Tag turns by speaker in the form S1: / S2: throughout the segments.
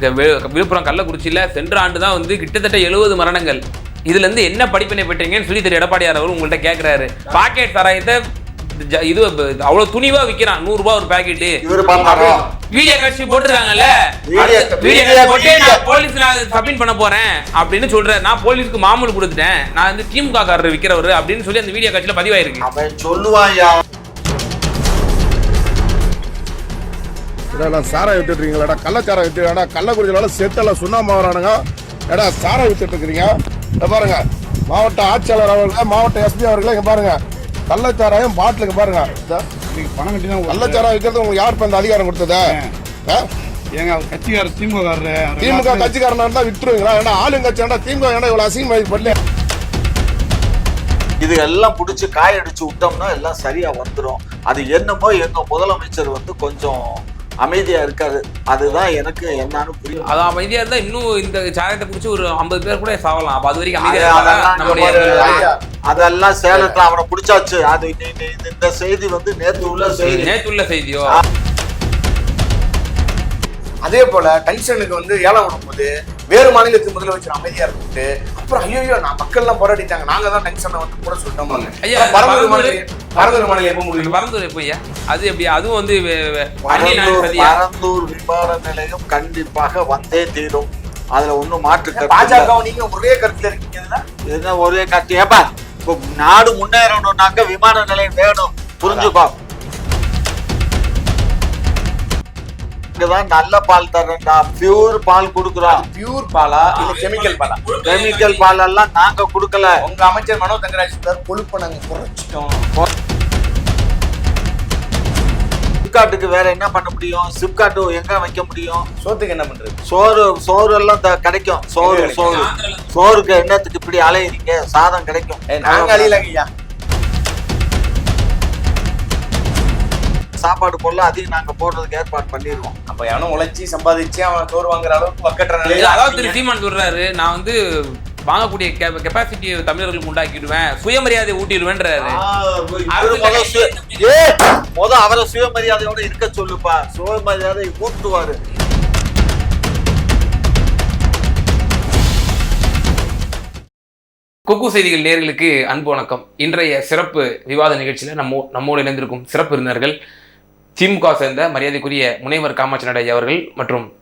S1: விழுப்புரம் கள்ளக்குறிச்சியில் சென்ற ஆண்டு தான் வந்து கிட்டத்தட்ட எழுபது மரணங்கள். இதுல இருந்து என்ன படிப்பினை பெற்றீங்கன்னு சொல்லி திரு எடப்பாடியார் அவர் உங்கள்கிட்ட கேட்குறாரு பாக்கெட் சாராயத்தை இது அவ்வளோ துணிவா விற்கிறான் நூறுரூபா ஒரு பாக்கெட்டு. வீடியோ காட்சி போட்டிருக்காங்கல்ல?
S2: வீடியோ-
S1: போட்டு. நான் போலீஸ்ல சப்மிட் பண்ண போறேன் அப்படின்னு சொல்றேன் நான் போலீஸ்க்கு மாமூல் கொடுத்துட்டேன். நான் வந்து திமுக காரர் விற்கிறவர் அப்படின்னு சொல்லி அந்த வீடியோ காட்சியில பதிவாயிருக்கு.
S2: அவன்
S3: ஏடா சாராயம் வித்துட்டு இருக்கீங்களாடா கள்ளச்சாரம் வித்துடா கள்ளக்குறிச்சியில செட்டெல்லாம் சுண்ணாம்பு வரானுங்க ஏடா சாராயம் வித்துட்டு இருக்கிறீங்க இங்க பாருங்க மாவட்ட ஆட்சியாளர் அவர்கள் மாவட்ட எஸ்பி அவர்களே இங்க பாருங்க. கள்ளச்சாராயம் பாட்டிலுக்கு பாருங்க.
S4: பணம் கட்டி தான்
S3: கள்ளச்சாராயம் விற்கிறது உங்களுக்கு யார் இப்ப இந்த அதிகாரம் கொடுத்ததா?
S4: அவர் கட்சிக்காரர் திமுக
S3: திமுக கட்சிக்காரனா இருந்தா வித்துருவீங்களா? ஏன்னா ஆளுங்கட்சி ஏன்டா திமுக ஏன்டா இவ்வளவு அசிங்கமா பண்ணல
S2: இது எல்லாம் புடிச்சு காயடிச்சு விட்டோம்னா எல்லாம் சரியா வந்துரும். அது என்னமோ எங்க முதலமைச்சர் வந்து கொஞ்சம் அமைதியா இருக்காரு அதுதான் எனக்கு என்னன்னு புரியும்.
S1: அது அமைதியா இருந்தா இன்னும் இந்த சாராயத்தை குடிச்சு ஒரு ஐம்பது பேர் கூட சாவலாம். அப்ப அது வரைக்கும் அமைதியா
S2: அதெல்லாம் சேலத்துல அவனை பிடிச்சாச்சு. அது இந்த- செய்தி வந்து நேத்து உள்ள செய்தி.
S1: நேத்துள்ள செய்தியோ?
S5: அதே போல டென்ஷனுக்கு வந்து ஏலம் விடும்போது வேறு மாநிலத்து முதலமைச்சர் அமைதியா இருந்துட்டு அப்புறம் ஐயோ நான் மக்கள் எல்லாம் போராடிட்டாங்க. நாங்க தான் டென்ஷனை வந்து கூட சொல்லிட்டோம்.
S1: ஐயா,
S5: பரந்தூர் மாநிலம் எப்போ முடியும்?
S1: பரந்தூர் அது எப்படி? அதுவும் வந்து
S2: பரந்தூர் விமான நிலையம் கண்டிப்பாக வந்தே தீரும். அதுல ஒண்ணும் மாற்று கருத்து.
S5: பாஜக நீங்க ஒரே கருத்துல இருக்கீங்க இதுல?
S2: என்ன ஒரே கட்டி ஏப்பா இப்போ நாடு முன்னேறணும்னாக்க விமான நிலையம் வேணும். புரிஞ்சுக்கோ இங்கதான் நல்ல பால் தரேன்டா. பியூர் பால் கொடுக்குறோம்
S5: பியூர் பாலா? இல்ல கெமிக்கல் பாலா?
S2: கெமிக்கல் பால் எல்லாம் நாங்க கொடுக்கல.
S5: உங்க அமைச்சர் மனோ தங்கராஜ் கொழுப்பை நாங்க குறைச்சிட்டோம்.
S2: சிப்காட்டுக்கு வேற என்ன பண்ண முடியும்? சிப்காட்டு எங்க வைக்க முடியும்?
S5: சோத்துக்கு என்ன பண்றது?
S2: சோறு சோறு எல்லாம் த- கிடைக்கும். சோறு சோறு. சோறுக்கு என்னத்துக்கு இப்படி அலையுறீங்க? சாதம் கிடைக்கும்.
S5: நாங்க அழியலங்க ஐயா
S2: சாப்பாடு பொருள் அதையும் நாங்க போடுறதுக்கு ஏற்பாடு பண்ணிடுவோம்
S5: அப்ப எவனும் உழைச்சி சம்பாதிச்சு அவன் சோறு வாங்குற அளவுக்கு நிலையில
S1: அதாவது சீமான் சொல்றாரு நான் வந்து வாங்கக்கூடிய கெப்பாசிட்டி தமிழர்களுக்கு உண்டாக்கிடுவேன். சுயமரியாதை ஊட்டிடுவேன்றாரு.
S2: முத சுய- ஏ, முத அவரை சுயமரியாதையோட இருக்க சொல்லுப்பா. சுயமரியாதை ஊட்டுவாரு.
S1: குக்கு செய்திகள் நேர்களுக்கு அன்பு வணக்கம். இன்றைய சிறப்பு விவாத நிகழ்ச்சியில் நம்ம நம்மோடு இணைந்திருக்கும் சிறப்பு விருந்தினர்கள் திமுக சேர்ந்த மரியாதைக்குரிய முனைவர் காமாட்சி நடையா அவர்கள் மற்றும்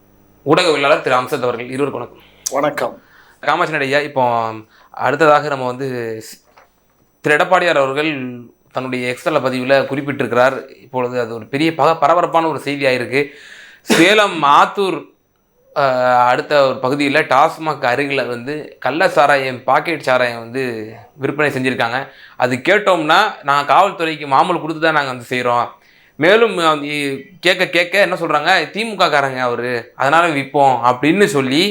S1: ஊடகவியலாளர் திரு அம்சத் அவர்கள். இருவருக்கும் வணக்கம்.
S5: வணக்கம்.
S1: காமாட்சி ஐயா இப்போ அடுத்ததாக நம்ம வந்து ஸ்- திரு எடப்பாடியார் அவர்கள் தன்னுடைய எக்ஸ்தல பதிவில் குறிப்பிட்டிருக்கிறார். இப்பொழுது அது ஒரு பெரிய பக பரபரப்பான ஒரு செய்தியாக இருக்கு சேலம் ஆத்தூர் அடுத்த ஒரு பகுதியில் டாஸ்மாக் அருகில் வந்து கள்ள சாராயம் பாக்கெட் சாராயம் வந்து விற்பனை செஞ்சுருக்காங்க. அது கேட்டோம்னா நாங்கள் காவல்துறைக்கு மாமூல் கொடுத்து தான் நாங்கள் வந்து செய்கிறோம் மேலும் கேட்க கேட்க என்ன சொல்கிறாங்க திமுக காரங்க அவர். அதனால் விற்போம் அப்படின்னு சொல்லி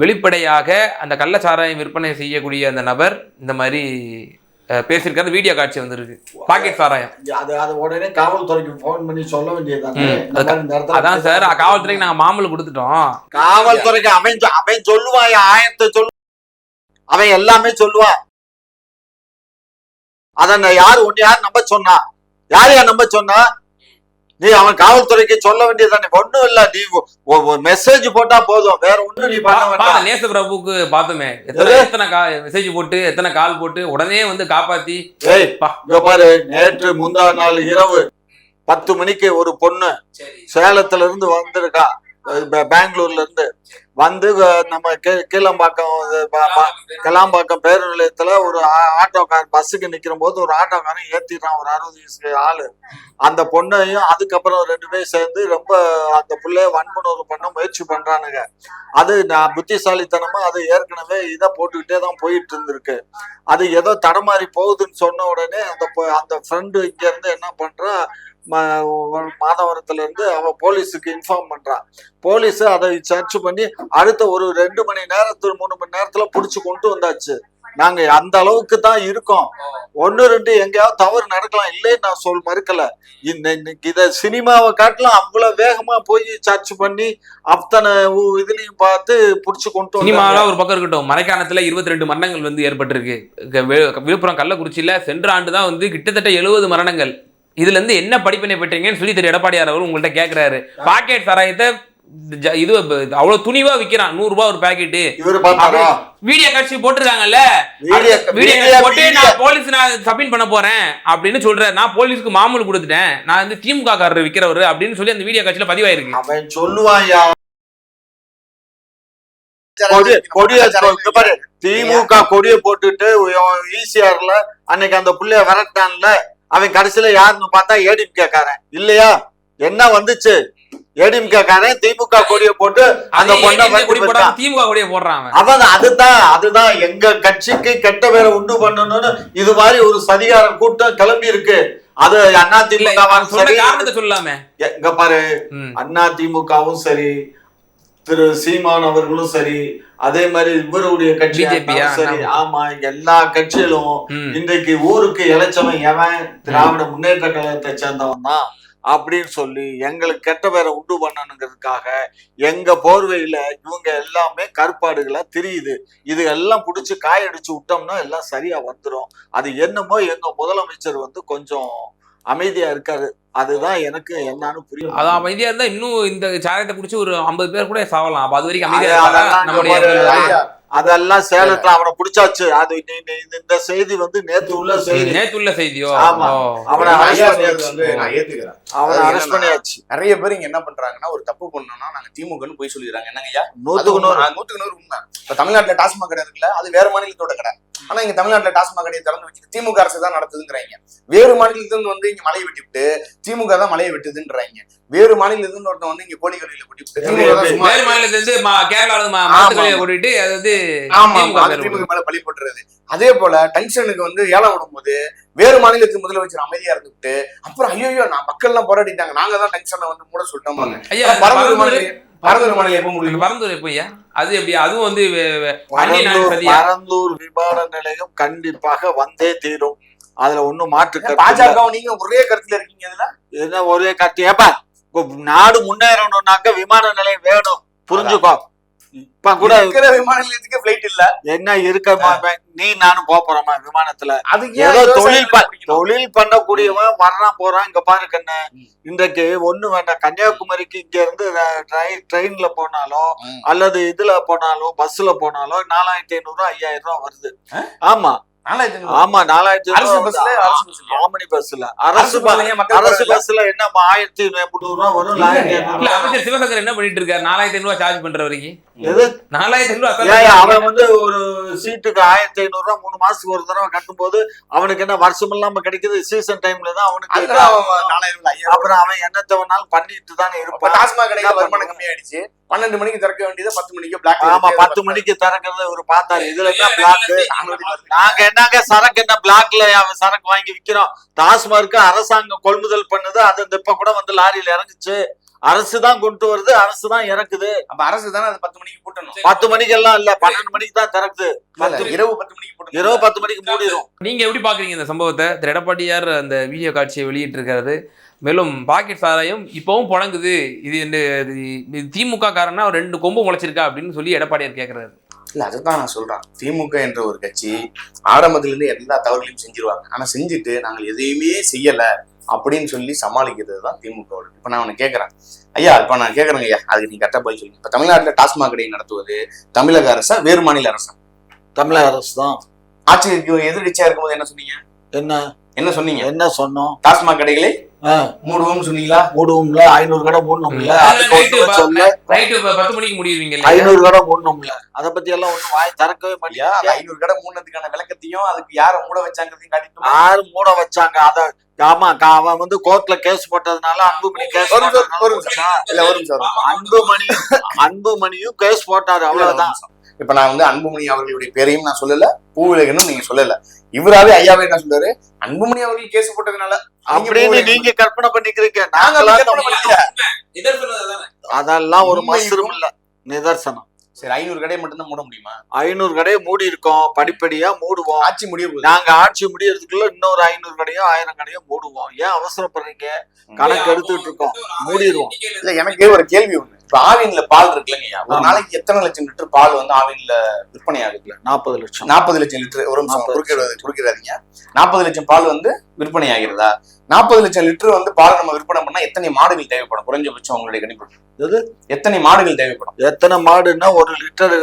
S1: வெளிப்படையாக அந்த கள்ளச்சாராயம் விற்பனை செய்யக்கூடிய அந்த நபர் இந்த மாதிரி பேசியிருக்காரு. வீடியோ காட்சி வந்திருக்கு. பாக்கெட் சாராயம்.
S2: அது அது உடனே காவல்துறைக்கு ஃபோன் பண்ணி சொல்ல இடத்துல
S1: அதான் சார் காவல்துறைக்கு நாங்கள் மாமூல் கொடுத்துட்டோம்.
S2: காவல்துறைக்கு அவன் அவன் சொல்லுவான் ஆயத்தை சொல்லு அவன் எல்லாமே சொல்லுவான் அத நான் யாரு ஒண்ணு யார் நம்ப சொன்னா? யார் யார் நம்ப சொன்னா? நீ அவன் காவல்துறைக்கு சொல்ல வேண்டியதுதானே ஒண்ணும் இல்ல நீ மெசேஜ் போட்டா போதும். வேற ஒண்ணும் நீ பண்ண
S1: நேச பிரபுக்கு பார்த்தோமே எத்தனை மெசேஜ் போட்டு எத்தனை கால் போட்டு உடனே வந்து காப்பாத்தி.
S2: ஏய்
S1: பா.
S2: இங்க பாரு நேற்று முந்தா நாள் இரவு பத்து மணிக்கு ஒரு பொண்ணு சேலத்துல இருந்து வந்திருக்கா. பெங்களூர்ல இருந்து. வந்து நம்ம கீழம்பாக்கம் இது கிளாம்பாக்கம் பேருந்து நிலையத்துல ஒரு ஆ- ஆட்டோக்கார் பஸ்ஸுக்கு நிக்கிற போது ஒரு ஆட்டோக்காரன் ஏத்திடுறான் ஒரு அறுபது வயசு ஆளு. அந்த பொண்ணையும் அதுக்கப்புறம் ரெண்டு பேரும் சேர்ந்து ரொம்ப அந்த பிள்ளைய வன்புணர்வு பண்ண முயற்சி பண்றானுங்க. அது நான் புத்திசாலித்தனமா அது ஏற்கனவே இதை போட்டுக்கிட்டே தான் போயிட்டு இருந்திருக்கு அது ஏதோ தடமாறி போகுதுன்னு சொன்ன உடனே அந்த அந்த ஃப்ரெண்டு இங்க இருந்து என்ன பண்றா ம- மாதவரத்துல இருந்து அவ போலீஸுக்கு இன்ஃபார்ம் பண்றா போலீஸ் அதை சர்ச் பண்ணி அடுத்த ஒரு ரெண்டு மணி நேரத்துல மூணு மணி நேரத்துல புடிச்சு கொண்டு வந்தாச்சு. நாங்க அந்த அளவுக்கு தான் இருக்கோம். ஒன்னு ரெண்டு எங்கேயாவது தவறு நடக்கலாம். இல்லைன்னு நான் சொல் மறுக்கல. இந்த இன்னைக்கு இத சினிமாவை காட்டலாம் அவ்வளவு வேகமா போய் சர்ச் பண்ணி அத்தனை இதுலயும் பார்த்து புடிச்சு கொண்டு வந்தாங்க.
S1: சினிமாவில் ஒரு பக்கம் இருக்கட்டும். மறைக்காணத்தில் இருபத்தி ரெண்டு மரணங்கள் வந்து ஏற்பட்டிருக்கு. விழுப்புரம் கள்ளக்குறிச்சியில் சென்ற ஆண்டு தான் வந்து கிட்டத்தட்ட எழுபது மரணங்கள். இதுல இருந்து என்ன படிப்பினை பெற்றீங்கன்னு சொல்லி திரு எடப்பாடியார் அவர் உங்கள்கிட்ட கேட்குறாரு. பாக்கெட் சாராயத்தை இது அவ்வளவு துணிவா விக்கிறான். நூறு ரூபாய் ஒரு பாக்கெட்டு
S2: பார்த்தாரா?
S1: வீடியோ காட்சி போட்டிருக்காங்கல்ல?
S2: வீடியோ
S1: காட்சி போட்டு நான் போலீஸ் நான் சப்மிட் பண்ண போறேன் அப்படின்னு சொல்றேன் நான் போலீஸ்க்கு மாமூல் கொடுத்துட்டேன். நான் வந்து திமுக காரர் விக்கிறவர் அப்படின்னு சொல்லி அந்த வீடியோ காட்சியில பதிவாயிருக்கு.
S2: அவன் பாரு. திமுக கொடிய போட்டுட்டு ஈசிஆர்ல அன்னைக்கு அந்த புள்ளைய விரட்டான்ல அவன் கடைசியில யாருன்னு பார்த்தா ஏடிஎம்கே காரன் இல்லையா? என்ன வந்துச்சு? ஏடிஎம்கே காரன் திமுக கொடிய போட்டு அந்த பொண்ணை.
S1: திமுக கொடியை போடுறான் அவன்.
S2: அதுதான் அதுதான் எங்க கட்சிக்கு கெட்ட பேரை உண்டு பண்ணணும்னு இது மாதிரி ஒரு சதிகார கூட்டம் கிளம்பி இருக்கு. அது அண்ணா திமுக
S1: சொல்லாம.
S2: இங்க பாரு. அண்ணா திமுகவும் சரி திரு சீமான் அவர்களும் சரி அதே மாதிரி இவருடைய கட்சி? சரி. ஆமா எல்லா கட்சியிலும். இன்றைக்கு ஊருக்கு இளைச்சவன் எவன் திராவிட முன்னேற்ற கழகத்தை சேர்ந்தவன் தான் அப்படின்னு சொல்லி எங்களுக்கு கெட்ட பேரை உண்டு பண்ணணுங்கிறதுக்காக எங்க போர்வையில இவங்க எல்லாமே கற்பாடுகளா தெரியுது இது எல்லாம் புடிச்சு காயடிச்சு விட்டோம்னா எல்லாம் சரியா வந்துரும் அது என்னமோ எங்க முதலமைச்சர் வந்து கொஞ்சம் அமைதியா இருக்காரு. அதுதான் எனக்கு என்னன்னு புரியும்
S1: அதான் அமைதியா இருந்தா இன்னும் இந்த சாரத்தை குடிச்சு ஒரு ஐம்பது பேர் கூட சாவலாம். அப்ப அது வரைக்கும் அமைதியா
S2: அது-? அதெல்லாம் சேலத்துல அவனை பிடிச்சாச்சு. அது இந்த- செய்தி வந்து நேத்து உள்ள செய்தி.
S1: நேத்து உள்ள செய்தியோ?
S2: ஆமா. அவனை
S5: நான் ஏத்துக்கிறேன்.
S2: அவனை
S5: அது
S2: அரெஸ்ட் பண்ணியாச்சு.
S5: நிறைய பேர் இங்க என்ன பண்றாங்கன்னா ஒரு தப்பு பண்ணோம்னா நாங்க திமுகன்னு போய் சொல்லிடுறாங்க. என்னங்க ஐயா அது
S2: நூத்துக்கு
S5: உண்மை.
S2: நூறு.
S5: நூத்துக்கு நூறு உண்மை. இப்ப தமிழ்நாட்டுல டாஸ்மாக் கடை இருக்குல்ல அது வேற மாநிலத்தோட கடை. ஆனா இங்க தமிழ்நாட்டுல டாஸ்மாக் கடையை திறந்து வச்சு திமுக அரசு தான் நடத்துதுங்கிறாங்க. வேறு மாநிலத்துல இருந்து வந்து இங்க மலையை வெட்டி விட்டு திமுக தான் மலையை வெட்டுதுன்றாங்க. வேறு மாநிலத்துல இருந்து ஒருத்தன் வந்து இங்க கோழிகளில கொட்டி விட்டு திமுக தான் சும்மா
S1: வேறு மாநிலத்துல இருந்து மா- கேரளால கூட்டிட்டு அது வந்து
S5: ஆமா
S1: திமுக
S5: மேல பழி போட்டுறது. அதே போல டங்ஷனுக்கு வந்து ஏலம் விடும்போது வேறு மாநிலத்து முதலமைச்சர் அமைதியா இருந்துட்டு அப்புறம் ஐயோ நான் மக்கள் எல்லாம் போராடிட்டாங்க. நாங்க தான் டங்ஷனை வந்து மூட சொல்லிட்டோம்
S1: ஐயா
S5: பரந்தூர் மாநிலம் எப்ப முடியும்?
S1: பரந்தூர் எப்படியா அது எப்படி? அதுவும் வந்து
S2: பரந்தூர் விமான நிலையம் கண்டிப்பாக வந்தே தீரும். அதுல ஒண்ணும் மாற்று கருத்து.
S5: பாஜக நீங்க ஒரே கருத்துல இருக்கீங்க இதுல
S2: என்ன ஒரே கத்தி ஏப்பா நாடு முன்னேறணும்னாக்க விமான நிலையம் வேணும். புரிஞ்சுக்கோ. கூட
S5: இருக்கிற விமான நிலையத்துக்கு பிளைட் இல்ல.
S2: என்ன இருக்க மா- நீ நானும் போறோமா விமானத்துல?
S5: அதுக்கு
S2: ஏதோ தொழில்? தொழில் பண்ணக்கூடியவன் வர்றான் போறான் இங்க பாரு கண்ணு. இன்றைக்கு ஒண்ணு வேண்டாம். கன்னியாகுமரிக்கு இங்க இருந்து ட்ரெயின்ல போனாலும்
S5: ம்.
S2: அல்லது இதுல போனாலும் பஸ்ல போனாலும் நாலாயிரத்தி ஐநூறு ஐயாயிரம் ரூபா வருது. ஆமா. ஆமா நாலாயிரத்தி
S5: அரசு பஸ்ல
S2: ஆமணி பஸ்ல. அரசு
S5: அரசு
S2: பஸ்
S5: பஸ்ல
S2: என்ன ஆயிரத்தி முந்நூறு ரூபா வரும்
S1: அமைச்சர் சிவசங்கர் என்ன பண்ணிட்டு இருக்காரு? நாலாயிரத்தி ஐநூறு சார்ஜ் பண்ற வரைக்கும். நாலாயிரத்தி ஐநூறு
S2: அவன் வந்து ஒரு சீட்டுக்கு ஆயிரத்தி ஐநூறு ரூபா மூணு மாசத்துக்கு ஒரு தடவை கட்டும்போது அவனுக்கு என்ன வருஷம் இல்லாம கிடைக்குது? சீசன் டைம்ல தான் அவனுக்கு
S5: நாலாயிரம்.
S2: அப்புறம் அவன் என்னத்தை வேணாலும் பண்ணிட்டு தானே
S5: இப்ப
S2: இருப்பான்
S5: டாஸ்மாக்
S2: என்ன
S5: வருமானம்? கம்மியாயிடுச்சு. பன்னெண்டு மணிக்கு திறக்க வேண்டியது பத்து மணிக்கு பிளாக்
S2: ஆமா பத்து மணிக்கு திறக்கிறது ஒரு பார்த்தாரு. இதுல என்ன பிளாக் நாங்க என்னங்க சரக்கு என்ன பிளாக்ல சரக்கு வாங்கி விக்கிறோம்? டாஸ்மார்க்கு அரசாங்கம் கொள்முதல் பண்ணுது அது இப்ப கூட வந்து லாரியில இறங்குச்சு. அரசு தான் கொண்டு வருது அரசு தான் இறக்குது.
S5: அப்ப அரசு தானே அது பத்து மணிக்கு போட்டணும்?
S2: பத்து மணிக்கு எல்லாம் இல்ல பன்னெண்டு மணிக்கு தான் திறக்குது.
S5: இரவு பத்து மணிக்கு போட்டணும்.
S2: இரவு பத்து மணிக்கு மூடிடும்
S1: நீங்க எப்படி பாக்குறீங்க இந்த சம்பவத்தை? திரு எடப்பாடியார் அந்த வீடியோ காட்சியை வெளியிட்டு இருக்காரு மேலும் பாக்கெட் சாராயம் இப்பவும் புழங்குது. இது இது திமுக காரனா ஒரு ரெண்டு கொம்பு முளைச்சிருக்கா அப்படின்னு சொல்லி எடப்பாடியார் கேக்குறாரு.
S5: இல்ல அதுதான் நான் சொல்றேன். திமுக என்ற ஒரு கட்சி ஆரம்பத்துல இருந்து எல்லா தவறுகளையும் செஞ்சிருவாங்க. ஆனா செஞ்சுட்டு நாங்கள் எதையுமே செய்யல அப்படின்னு சொல்லி சமாளிக்கிறது தான் திமுகவோட. இப்ப நான் உனக்கு கேட்கறேன் ஐயா இப்ப நான் கேட்கறேங்க ஐயா. அதுக்கு நீ கரெக்டா பதில் சொல்லுங்க. இப்ப தமிழ்நாட்டுல டாஸ்மாக் கடையை நடத்துவது தமிழக அரசா வேறு மாநில அரசா?
S2: தமிழக அரசு தான்
S5: ஆட்சிக்கு எதிர்கட்சியா இருக்கும்போது என்ன சொன்னீங்க?
S2: என்ன?
S5: என்ன சொன்னீங்க?
S2: என்ன சொன்னோம்?
S5: டாஸ்மாக் கடைகளை
S2: ஆ,
S5: மூடுவோம்னு சொன்னீங்களா?
S2: மூடுவோம்ல ஐநூறு கடை
S1: நைட்டு பத்து மணிக்கு முடியுவீங்க
S2: ஐநூறு கடை மூடணும்ல. அத பத்தி எல்லாம் ஒண்ணும் வாய் திறக்கவே மாட்டேங்க
S5: ஐநூறு கடை மூடினதுக்கான விளக்கத்தையும் அதுக்கு யார மூட வச்சாங்கிறதையும் காட்டிட்டு
S2: யாரு மூட வச்சாங்க? அத ஆமா அவன் வந்து கோர்ட்ல கேஸ் போட்டதுனால அன்புமணி கேஸ்.
S5: இல்ல.
S2: அன்புமணி அன்புமணியும் கேஸ் போட்டாரு. அவ்வளவுதான்.
S5: இப்ப நான் வந்து அன்புமணி அவர்களுடைய பேரையும் நான் சொல்லல பூவிலகனும் நீங்க சொல்லல. இவராவே ஐயாவே என்ன சொல்றாரு? அன்புமணி அவர்கள் கேஸ் போட்டதுனால
S2: அப்படின்னு நீங்க கற்பனை பண்ணிக்கிறீங்க.
S5: நாங்க
S2: நாங்களா
S5: அப்படி கற்பனை பண்ணல.
S2: அதெல்லாம் ஒரு மஸ்ரும் இல்ல. நிதர்சனம்.
S5: சரி ஐநூறு கடையை மட்டும்தான் மூட முடியுமா?
S2: ஐநூறு கடையை மூடி இருக்கோம். படிப்படியா மூடுவோம்.
S5: ஆட்சி முடிய போகுது.
S2: நாங்க ஆட்சி முடியறதுக்குள்ள இன்னொரு ஐநூறு கடையோ ஆயிரம் கடையோ மூடுவோம். ஏன் அவசரப்படுறீங்க? கணக்கு எடுத்துட்டு இருக்கோம். மூடிடுவோம்.
S5: இல்ல எனக்கே ஒரு கேள்வி ஒண்ணு. இப்ப ஆவின்ல பால் இருக்குல்லங்கய்யா ஒரு. நாளைக்கு எத்தனை லட்சம் லிட்டர் பால் வந்து ஆவின்ல விற்பனை ஆகுதுல
S2: நாற்பது லட்சம்.
S5: நாற்பது லட்சம் லிட்டர் ஒரு நிமிஷம்
S2: 40
S5: குறுக்கிறது குறுக்கிறாதீங்க நாற்பது லட்சம் பால் வந்து விற்பனை ஆகிறதா? நாற்பது லட்சம் லிட்டர் வந்து பால் நம்ம விற்பனை பண்ணா எத்தனை மாடுகள் தேவைப்படும்? குறைஞ்சபட்சம் உங்களுடைய கணிப்பு.
S2: எது?
S5: எத்தனை மாடுகள் தேவைப்படும்?
S2: எத்தனை மாடுன்னா ஒரு லிட்டர்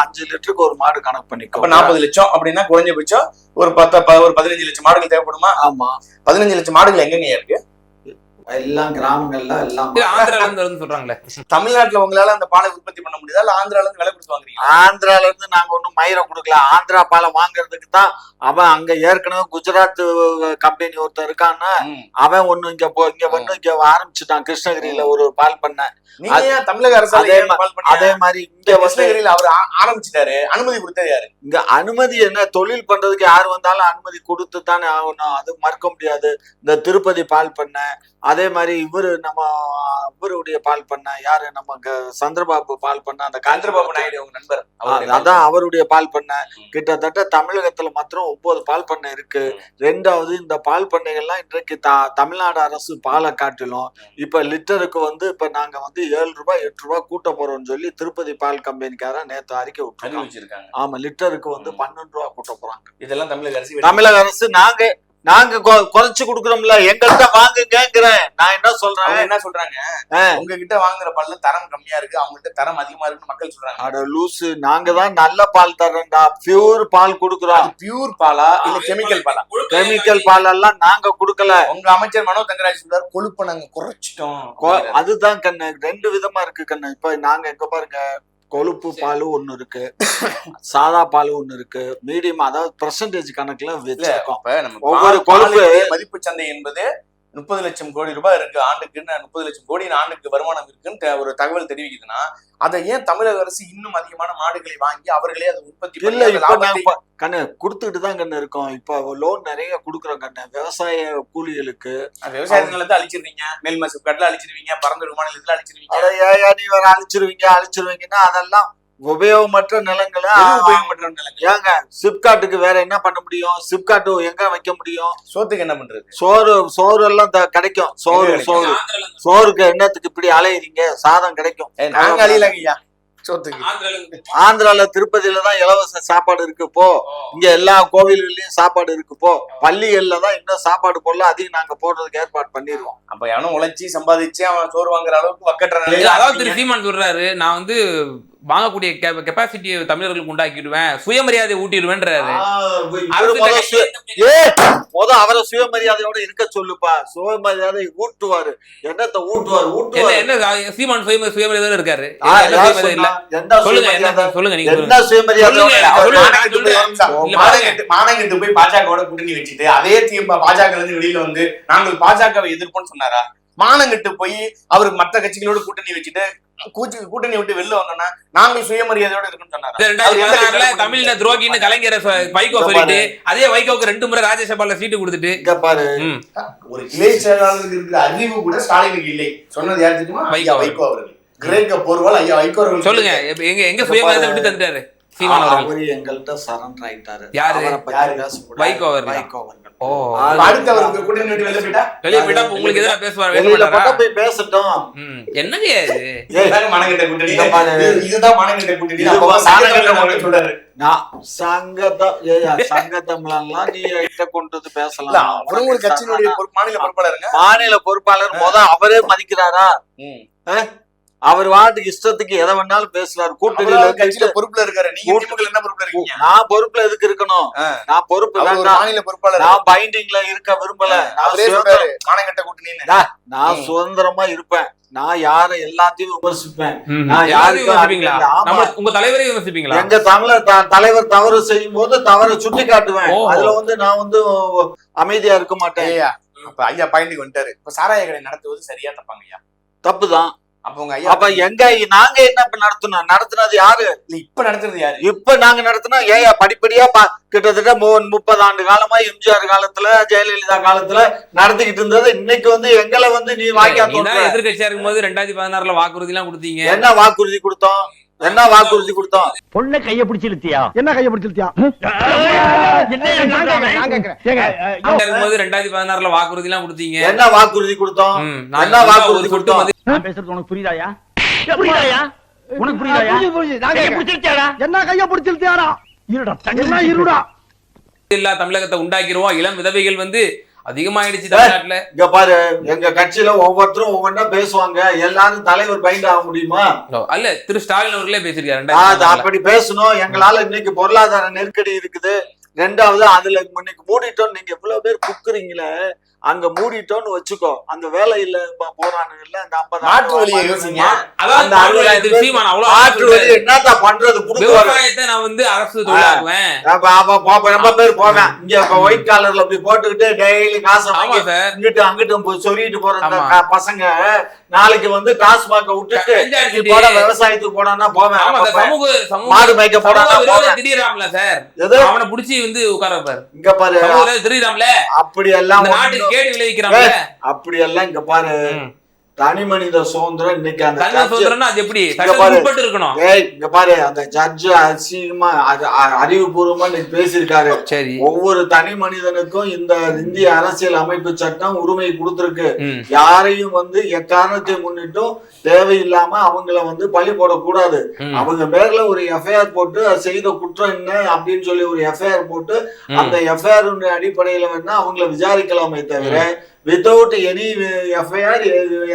S2: அஞ்சு லிட்டருக்கு ஒரு மாடு கணக்கு
S5: அப்ப
S2: பண்ணிக்கோ
S5: நாற்பது லட்சம் அப்படின்னா குறைஞ்சபட்சம் ஒரு பத்து ஒரு பதினஞ்சு லட்சம் மாடுகள் தேவைப்படுமா?
S2: ஆமா.
S5: பதினஞ்சு லட்சம் மாடுகள் எங்கங்க இருக்கு?
S2: எல்லாம் கிராமங்கள்ல எல்லாம்
S1: ஆந்திரால இருந்து சொல்றாங்களே.
S5: தமிழ்நாட்டுல உங்களால அந்த பாலை உற்பத்தி பண்ண முடியுதா? இல்ல ஆந்திரால இருந்து விலை கொடுத்து வாங்குறீங்க
S2: ஆந்திரால இருந்து நாங்க ஒண்ணும் மயிரம் கொடுக்கல. ஆந்திரா பாலை வாங்குறதுக்கு தான் அவன் அங்க ஏற்கனவே குஜராத் கம்பெனி ஒருத்தன் இருக்கான்னா அவன் ஒண்ணு இங்க போ இங்க வந்து இங்க ஆரம்பிச்சுட்டான். கிருஷ்ணகிரியில ஒரு பால் பண்ண.
S5: தமிழக அரசால
S2: அதே மாதிரி இங்க
S5: கிருஷ்ணகிரியில அவர் ஆரம்பிச்சிட்டாரு. அனுமதி கொடுத்தது யாரு?
S2: இங்க அனுமதி என்ன? தொழில் பண்றதுக்கு யார் வந்தாலும் அனுமதி கொடுத்து தானே ஆகணும். அது மறுக்க முடியாது. இந்த திருப்பதி பால் பண்ண அதே மாதிரி இவரு நம்ம இவருடைய பால் பண்ண யாரு நம்ம க- சந்திரபாபு பால் பண்ண அந்த
S5: சந்திரபாபு நாயுடு உங்க நண்பர்.
S2: அதான் அவருடைய பால் பண்ணை. கிட்டத்தட்ட தமிழகத்துல மாத்திரம் ஒன்பது பால் பண்ணை இருக்கு. ரெண்டாவது இந்த பால் பண்ணைகள்லாம் இன்றைக்கு த தமிழ்நாடு அரசு பாலை காட்டிலும் இப்ப லிட்டருக்கு வந்து இப்ப நாங்க வந்து ஏழு ரூபாய் எட்டு ரூபாய் கூட்ட போறோம்னு சொல்லி திருப்பதி பால் கம்பெனிக்காரன் நேத்து அறிக்கை
S5: அறிவிச்சிருக்காங்க
S2: ஆமா லிட்டருக்கு வந்து பன்னெண்டு ரூபா கூட்ட போறாங்க.
S5: இதெல்லாம் தமிழக அரசு
S2: தமிழக அரசு நாங்க நாங்க குறைச்சு கொடுக்குறோம்ல எங்கள்கிட்ட வாங்குங்கங்கிறேன். நான் என்ன சொல்றேன்?
S5: என்ன சொல்றாங்க. உங்ககிட்ட வாங்குற பால்ல தரம் கம்மியா இருக்கு அவங்ககிட்ட தரம் அதிகமா இருக்குன்னு மக்கள் சொல்றாங்க.
S2: அட லூசு. நாங்க தான் நல்ல பால் தர்றோம்டா. பியூர் பால் கொடுக்குறோம்.
S5: பியூர் பாலா? இல்ல கெமிக்கல் பாலா?
S2: கெமிக்கல் பால் எல்லாம் நாங்க கொடுக்கல.
S5: உங்க அமைச்சர் மனோ தங்கராஜ் சொல்றாரு கொழுப்பை நாங்க குறைச்சிட்டோம்.
S2: அதுதான் கண்ணு. ரெண்டு விதமா இருக்கு கண்ணு. இப்ப நாங்க எங்க பாருங்க கொழுப்பு பால் ஒண்ணு இருக்கு. சாதா பால் ஒண்ணு இருக்கு. மீடியம் அதாவது பெர்சன்டேஜ் கணக்குல வச்சிருக்கோம்.
S5: அப்ப நம்ம
S2: ஒவ்வொரு கொழுப்பு-
S5: மதிப்பு சந்தை என்பது முப்பது லட்சம் கோடி ரூபாய் இருக்கு ஆண்டுக்குன்னு முப்பது லட்சம் கோடி ஆண்டுக்கு வருமானம் இருக்குன்னு ஒரு தகவல் தெரிவிக்குதுன்னா அதை ஏன் தமிழக அரசு இன்னும் அதிகமான மாடுகளை வாங்கி அவர்களே அதை உற்பத்தி
S2: இல்ல கண்ணு கொடுத்துட்டு தான் கண்ணு இருக்கோம். இப்ப லோன் நிறைய குடுக்குறோம் கண்ணு. விவசாய கூலிகளுக்கு.
S5: விவசாய நிலத்தை அழிச்சிருவீங்க மேல் மசுக்காட்டுல அழிச்சிருவீங்க பறந்து விமான நிலத்துல அழிச்சிருவீங்க
S2: நீ வேற அழிச்சிருவீங்க? அழிச்சிருவீங்கன்னா அதெல்லாம் உபயோகமற்ற நிலங்களை
S5: உபயோகமற்ற நிலங்கள்?
S2: ஏங்க சிப்காட்டுக்கு வேற என்ன பண்ண முடியும்? சிப்காட்டு எங்க வைக்க முடியும்?
S5: சோத்துக்கு என்ன பண்றது?
S2: சோறு சோறு எல்லாம் த- கிடைக்கும். சோறு சோறு. சோறுக்கு என்னத்துக்கு இப்படி அலையுறீங்க? சாதம் கிடைக்கும்.
S5: நாங்க அழியலங்க ஐயா சோத்துக்கு.
S2: ஆந்திரால திருப்பதியில தான் இலவச சாப்பாடு இருக்கு போ. இங்க எல்லா கோவில்கள்லயும் சாப்பாடு இருக்கு போ. பள்ளிகள்ல தான் இன்னும் சாப்பாடு போடல அதிகம் நாங்க போடுறதுக்கு ஏற்பாடு பண்ணிடுவோம்
S5: அப்ப எவனும் உழைச்சி சம்பாதிச்சு அவன் சோறு வாங்குற அளவுக்கு வக்கற்ற நிலையில
S1: அதாவது. சீமான் சொல்றாரு நான் வந்து வாங்கக்கூடிய கெப்பாசிட்டியை தமிழர்களுக்கு உண்டாக்கிடுவேன். சுயமரியாதை ஊட்டிடுவேன்றாரு.
S2: முத அவரை சுயமரியாதையோட இருக்க சொல்லுப்பா. சுயமரியாதை ஊட்டுவாரு. என்னத்தை ஊட்டுவாரு?
S1: என்ன
S2: ஊட்டுவாரு.
S1: என்ன சீமான் சுய சுயமரியாதை இருக்காரு சொல்லுங்க என்ன சொல்லுங்க நீங்க.
S2: என்ன சுயமரியாதை
S5: மானங்கெட்டு போய் பாஜகவோட கூட்டணி வச்சுட்டு அதே தீம் பாஜக இருந்து வெளியில வந்து நாங்கள் பாஜகவை எதிர்ப்போம்னு சொன்னாரா? மானங்கெட்டு போய் அவர் மற்ற கட்சிகளோட கூட்டணி வச்சுட்டு கூச்சி கூட்டணி விட்டு வெளில வந்தோம்னா நாங்கள் சுயமரியாதையோட இருக்குன்னு சொன்னாரா?
S1: தமிழ்ல துரோகின்னு கலைஞரை வைகோ சொல்லிட்டு அதே வைகோக்கு ரெண்டு முறை ராஜ்யசபால சீட்டு கொடுத்துட்டு.
S2: இங்க பாரு.
S5: ஒரு கிளை செயலாளருக்கு இருக்கிற அறிவு கூட ஸ்டாலினுக்கு இல்லை. சொன்னது யார் தெரியுமா? ஐயா
S1: வைகோ.
S5: வைகோ அவர்கள். கிரேக்க போர்வால் ஐயா வைகோ அவர்கள்
S1: சொல்லுங்க எங்க எங்க சுயமரியாதை விட்டு தந்துட்டாரு? சீமான் அவர்கள்.
S2: அவரு எங்கள்கிட்ட சரண்டர் ஆயிட்டாரு.
S1: யாரு? வைகோ அவர்களா?
S2: வைகோ அவர்கள்.
S1: ஓ.
S2: ஆளு-
S5: அடுத்து அவருக்கு கூட்டணி விட்டு போயிட்டா?
S1: வெளியே போயிட்டா உங்களுக்கு எதிராக
S2: போய் பேசட்டும்.
S1: ம். என்னங்க இது?
S5: மானங்கெட்ட கூட்டணி. இதுதான் மானங்கெட்ட கூட்டணி.
S2: இது
S5: அப்ப
S2: மானங்கெட்ட
S5: மானங்கெட்ட
S2: கூட்டணி.
S5: கூட்டணி சொல்றாரு.
S2: நான் சங்கத்தம் ஏய்யா, சங்கத்தம்லாம் நீ என்கிட்ட கொண்டு வந்து
S5: இல்ல
S2: பேசலாம்
S5: அவரும் ஒரு கட்சியினுடைய மாநில பொறுப்பாளருங்க.
S2: மாநில பொறுப்பாளர் முத அவரே மதிக்கிறாரா? அவர் வாட்டுக்கு இஷ்டத்துக்கு எதை வேணாலும் கூட்டணியில
S5: கட்சியில
S2: இருந்துட்டு
S5: பொறுப்புல இருக்காரு. நீங்க என்ன பொறுப்புல இருக்கீங்க?
S2: நான் பொறுப்புல எதுக்கு இருக்கணும். நான் பொறுப்பு
S5: மாநில பொறுப்பாளர்.
S2: நான் பைண்டிங்ல இருக்க விரும்பல.
S5: மானங்கெட்ட கூட்டணின்னு.
S2: நான். சுதந்திரமா இருப்பேன். நான் யார எல்லாத்தையும் விமர்சிப்பேன். நான்.
S1: நம்ம உங்க தலைவரையும் விமர்சிப்பீங்களா?
S2: எங்க தமிழர் த- தலைவர் தவறு செய்யும் போது தவறை சுட்டி காட்டுவேன். அதுல வந்து நான் வந்து அமைதியா இருக்க மாட்டேன்.
S5: ஐயா அப்ப ஐயா பாயிண்ட்டுக்கு வந்துட்டாரு. இப்ப சாராய கடை நடத்துவது சரியா தப்பாங்க ஐயா
S2: தப்புதான்.
S5: அப்ப உங்க ஐயா
S2: அப்ப எங்க நாங்க என்ன இப்ப நடத்தணும் நடத்துனது யாரு?
S5: இப்ப நடத்துறது யாரு?
S2: இப்ப நாங்க நடத்தினா ஏயா படிப்படியா பா- கிட்டத்தட்ட மு- முப்பது ஆண்டு காலமா எம்ஜிஆர் காலத்துல ஜெயலலிதா காலத்துல நடத்திக்கிட்டு இருந்தது. இன்னைக்கு வந்து எங்களை வந்து நீ தோன்ற
S1: எதிர்க்கட்சியா இருக்கும்போது ரெண்டாயிரத்தி பதினாறுல வாக்குறுதி எல்லாம் கொடுத்தீங்க.
S2: என்ன வாக்குறுதி கொடுத்தோம்? என்ன வாக்குறுதி கொடுத்தோம்?
S6: பொண்ண கைய பிடிச்சு இழுத்தியா?
S4: என்ன கைய பிடிச்சிருத்தியா
S1: இருக்கும்போது ரெண்டாயிரத்தி பதினாறுல வாக்குறுதி எல்லாம் கொடுத்தீங்க.
S2: என்ன வாக்குறுதி கொடுத்தோம்? என்ன வாக்குறுதி கொடுத்தோம்?
S6: நான் பேசுறது உனக்கு புரியுதாயா? புரியுதாயா? உனக்கு புரியுதாயா? கையை பிடிச்சிருச்சாடா
S7: என்ன கைய பிடிச்சிருத்தியாரா இருடா என்ன இருடா?
S1: இல்லா தமிழகத்தை உண்டாக்கிடுவோம் இளம் விதவைகள் வந்து அதிகமாயிடுச்சு தமிழ்நாட்டுல.
S2: இங்க பாரு எங்க கட்சியில ஒவ்வொருத்தரும் ஒவ்வொன்றா பேசுவாங்க. எல்லாரும் தலைவர் பைண்ட் ஆக முடியுமா?
S1: அல்ல திரு ஸ்டாலின் அவர்களே ரெண்டாயிரத்தி
S2: அப்படி பேசணும். எங்களால இன்னைக்கு பொருளாதார நெருக்கடி இருக்குது. ரெண்டாவது அதுல இன்னைக்கு மூடிட்டோம் நீங்க இவ்வளவு பேர் குக்குறீங்களே அங்க மூடிட்டோம்னு வச்சுக்கோ. அந்த வேலையில ப- போறானுங்கல்ல அந்த
S5: மாற்று வழியை யோசிங்க.
S2: அந்த அறுபதாயிரம்
S1: திரு சீமான் அவ்வளவு
S2: மாற்று வழி. என்னத்தா பண்றது?
S1: விவசாயத்தை நான் வந்து அரசு தொழிலாக்குவேன்.
S2: அப்ப அப்ப பாப்ப ரொம்ப பேர் போவேன். இங்க இப்ப ஒயிட் காலர்ல அப்படி போட்டுக்கிட்டு டெய்லி காசை வாங்கி
S1: சார்.
S2: இங்கிட்டு அங்கிட்டு போய் சொல்லிட்டு போற பசங்க நாளைக்கு வந்து டாஸ்மாக விட்டுட்டு
S1: கஞ்சா
S2: நீ
S1: அடிச்சிட்டு-
S2: போட விவசாயத்துக்கு போனா போவேன். மாடு மேய்க்க போனா
S1: திடீராம்ல சார்.
S2: எது?
S1: அவனை புடிச்சு வந்து உட்கார வைப்பாரு
S2: இங்க பாரு.
S1: திடீராம்ல.
S2: அப்படி எல்லாம்
S1: நாட்டுக்கு கேடு விளைவிக்கிறாங்க
S2: அப்படி எல்லாம் இங்க பாரு. தனி மனித சுதந்திரம் இன்னைக்கு அந்த
S1: சுதந்திரம்னா அது எப்படி
S2: பாரு.
S1: உட்பட்டு இருக்கணும்
S2: ஏய் இங்க பாரு அந்த ஜட்ஜ் அசிங்கமா அறிவுபூர்வமா இன்னைக்கு பேசியிருக்காரு
S1: சரி
S2: ஒவ்வொரு தனி மனிதனுக்கும் இந்த இந்திய அரசியல் அமைப்பு சட்டம் உரிமை கொடுத்திருக்கு. யாரையும் வந்து எக்காரணத்தை முன்னிட்டும் தேவையில்லாம அவங்கள வந்து பழி போடக்கூடாது. அவங்க பேர்ல ஒரு எஃப்ஐஆர் போட்டு செய்த குற்றம் என்ன அப்படின்னு சொல்லி ஒரு எஃப்ஐஆர் போட்டு. அந்த எஃப்ஐஆர் அடிப்படையில வேணா அவங்கள விசாரிக்கலாமே தவிர வித்தவுட் எனி எஃப்ஐஆர்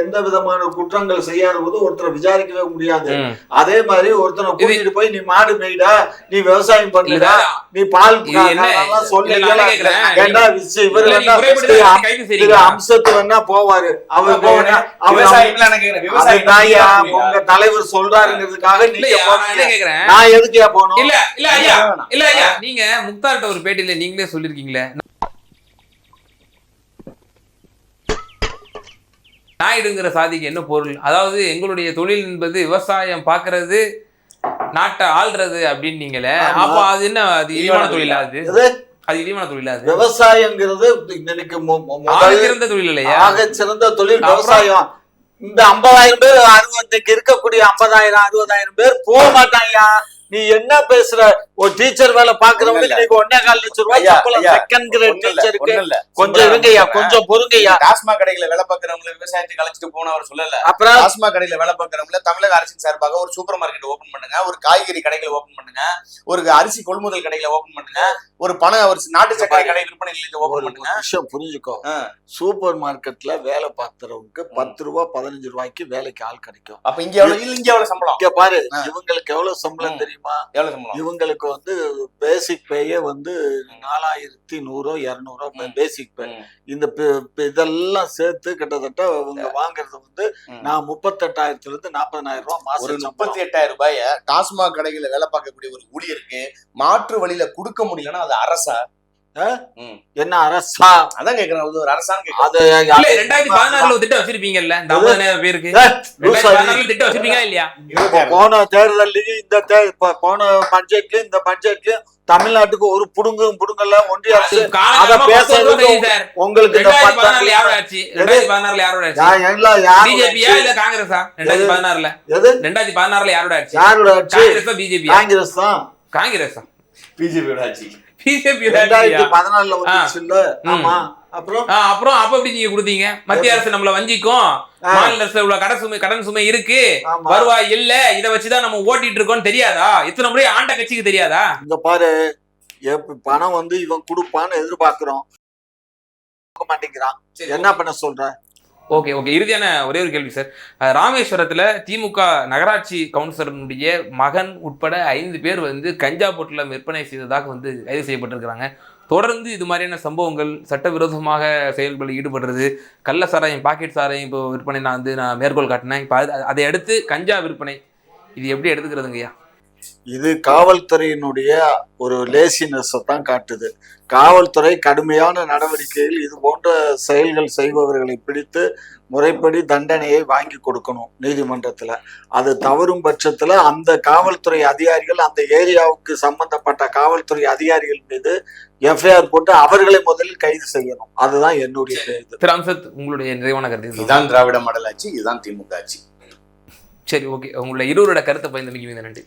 S2: எந்த விதமான குற்றங்கள் செய்யாத போது ஒருத்தரை விசாரிக்கவே முடியாது. அதே மாதிரி ஒருத்தனை கூட்டிட்டு போய் நீ மாடு மேய்டா நீ விவசாயம் பண்ணுடா நீ பால்? அம்சத்து வேணா போவாரு? அவர்? உங்க தலைவர் சொல்றாருங்கிறதுக்காக
S1: நான்
S2: எதுக்கு போகணும்
S1: இல்ல இல்ல ஐயா. இல்ல ஐயா. நீங்க முக்தார்ட்ட ஒரு பேட்டியில நீங்களே சொல்லிருக்கீங்களே. நாயுடுங்கிற சாதிக்கு என்ன பொருள்? அதாவது எங்களுடைய தொழில் என்பது விவசாயம் பார்க்கிறது நாட்டை ஆள்றது அப்படின்னு நீங்களே.
S2: ஆமா.
S1: அப்ப அது என்ன? அது இழிவான தொழிலா? அது? அது இழிவான தொழிலா அது?
S2: விவசாயங்கிறது இன்னைக்கு மு- மு- முதல்
S1: ஆக சிறந்த தொழில் இல்லையா?
S2: ஆக சிறந்த தொழில்? விவசாயம். இந்த ஐம்பதாயிரம் பேர் அறுபதுக்கு இருக்கக்கூடிய ஐம்பதாயிரம் அறுபதாயிரம் பேர் போக மாட்டாங்கயா நீ என்ன பேசுற? ஒரு டீச்சர் வேலை
S5: இல்ல.
S2: இன்னைக்கு ஒன்னே கால் லட்சம் ரூபாய் செகண்ட் கிரேட் டீச்சருக்கு. கொஞ்சம் இருங்கய்யா கொஞ்சம் பொறுங்கய்யா.
S5: டாஸ்மாக் கடையில வேலை பார்க்கறவங்களை விவசாயத்தை கலைச்சிட்டு போன அவர் சொல்லல.
S2: அப்புறம்?
S5: டாஸ்மாக் கடையில வேலை பார்க்கறவங்கள தமிழக அரசின் சார்பாக ஒரு சூப்பர் மார்க்கெட் ஓபன் பண்ணுங்க. ஒரு காய்கறி கடைகளை ஓபன் பண்ணுங்க. ஒரு அரிசி கொள்முதல் கடைகளை ஓபன் பண்ணுங்க. ஒரு பண ஒரு நாட்டு சக்கரை கடை விற்பனை நிலையத்தை ஓபன் பண்ணுங்க.
S2: விஷயம் புரிஞ்சுக்கோ. சூப்பர் மார்க்கெட்ல வேலை பார்க்கறவங்களுக்கு பத்து ரூபா பதினஞ்சு ரூபாய்க்கு வேலைக்கு ஆள் கிடைக்கும்.
S5: அப்ப இங்க எவ்வளவு இங்க எவ்வளவு சம்பளம்?
S2: இங்க பாரு. இவங்களுக்கு எவ்வளவு சம்பளம். தெரியுமா?
S5: எவ்வளவு சம்பளம்?
S2: இவங்களுக்கு வந்து பேசிக் பேயே வந்து நாலாயிரத்தி நூறோ இருநூறோ. பேசிக் பே. இந்த இதெல்லாம் சேர்த்து கிட்டத்தட்ட இவங்க வாங்குறது வந்து. நான் முப்பத்தெட்டாயிரத்துல இருந்து நாற்பதாயிரம் ரூபாய் மாசம்
S5: முப்பத்தி எட்டாயிரம் ரூபாய டாஸ்மாக் கடைகளில் வேலை பார்க்கக்கூடிய ஒரு ஊழியருக்கு மாற்று வழியில கொடுக்க முடியலன்னா அது அரசா
S2: என்ன அரசா?
S5: அதான் கேக்குறேன் அது ஒரு அரசான்னு கேக்குறேன்.
S2: அது
S1: இல்ல ரெண்டாயிரத்தி பதினாறுல திட்டம் வச்சிருப்பீங்கல்ல இந்த ஐம்பதாயிரம் பேருக்கு? திட்டம் வச்சிருப்பீங்களா இல்லையா?
S2: போன தேர்தல்லையும் இந்த போன பட்ஜெட்லயும் இந்த பட்ஜெட்லயும் தமிழ்நாட்டுக்கு ஒரு புடுங்கும் புடுங்கல ஒன்றிய அரசு அத
S1: சார்.
S2: உங்களுக்கு இந்த
S1: பதினாறுல யாரோட ஆட்சி? ரெண்டாயிரத்தி பதினாறுல யாரோட ஆட்சி? பிஜேபியா? இல்ல காங்கிரஸா? ரெண்டாயிரத்தி பதினாறுல.
S2: எது?
S1: ரெண்டாயிரத்தி பதினாறுல யாரோட ஆட்சி?
S2: யாரோட ஆட்சி?
S1: காங்கிரஸா பிஜேபியா?
S2: காங்கிரஸ் தான்.
S1: காங்கிரஸா?
S5: பிஜேபியோட ஆட்சி.
S1: பிஜேபி
S2: பதினாலுல. ஆமா. அப்புறம்?
S1: அப்புறம் அப்ப எப்படி நீங்க கொடுத்தீங்க? மத்திய அரசு நம்மள வஞ்சிக்கும். மாநில அரசு இவ்வளவு கடன் சுமை கடன் சுமை இருக்கு.
S2: ஆமா.
S1: வருவாய் இல்ல இத வச்சுதான் நம்ம ஓட்டிட்டு இருக்கோம்னு தெரியாதா? இத்தனை முறை ஆண்ட கட்சிக்கு தெரியாதா?
S2: இங்க பாரு எப்ப பணம் வந்து இவன் கொடுப்பான்னு எதிர்பார்க்கிறோம். மாட்டேங்கிறான். என்ன பண்ண சொல்ற?
S1: Okay okay. இறுதியான ஒரே ஒரு கேள்வி சார் ராமேஸ்வரத்தில் திமுக நகராட்சி கவுன்சிலருடைய மகன் உட்பட ஐந்து பேர் வந்து கஞ்சா பொட்டில் விற்பனை செய்ததாக வந்து கைது செய்யப்பட்டிருக்கிறாங்க. தொடர்ந்து இது மாதிரியான சம்பவங்கள் சட்டவிரோதமாக செயல்களில் ஈடுபடுறது கள்ள சாராயம் பாக்கெட் சாராயம் இப்போ விற்பனை நான் வந்து நான் மேற்கோள் காட்டினேன். இப்போ அதை அடுத்து கஞ்சா விற்பனை இது எப்படி எடுத்துக்கிறதுங்கய்யா?
S2: இது காவல்துறையினுடைய ஒரு லேசினஸ் தான் காட்டுது. காவல்துறை கடுமையான நடவடிக்கையில் இது போன்ற செயல்கள் செய்பவர்களை பிடித்து முறைப்படி தண்டனையை வாங்கி கொடுக்கணும் நீதிமன்றத்துல. அது தவறும் பட்சத்துல அந்த காவல்துறை அதிகாரிகள் அந்த ஏரியாவுக்கு சம்பந்தப்பட்ட காவல்துறை அதிகாரிகள் மீது எஃப்ஐஆர் போட்டு அவர்களை முதலில் கைது செய்யணும். அதுதான் என்னுடைய இது.
S1: உங்களுடைய நிறைவான கருத்து
S5: இதுதான் திராவிட மாடல் ஆட்சி இதுதான் திமுக ஆட்சி.
S1: சரி ஓகே. உங்களுடைய இருவரோட கருத்தை பயந்து நன்றி.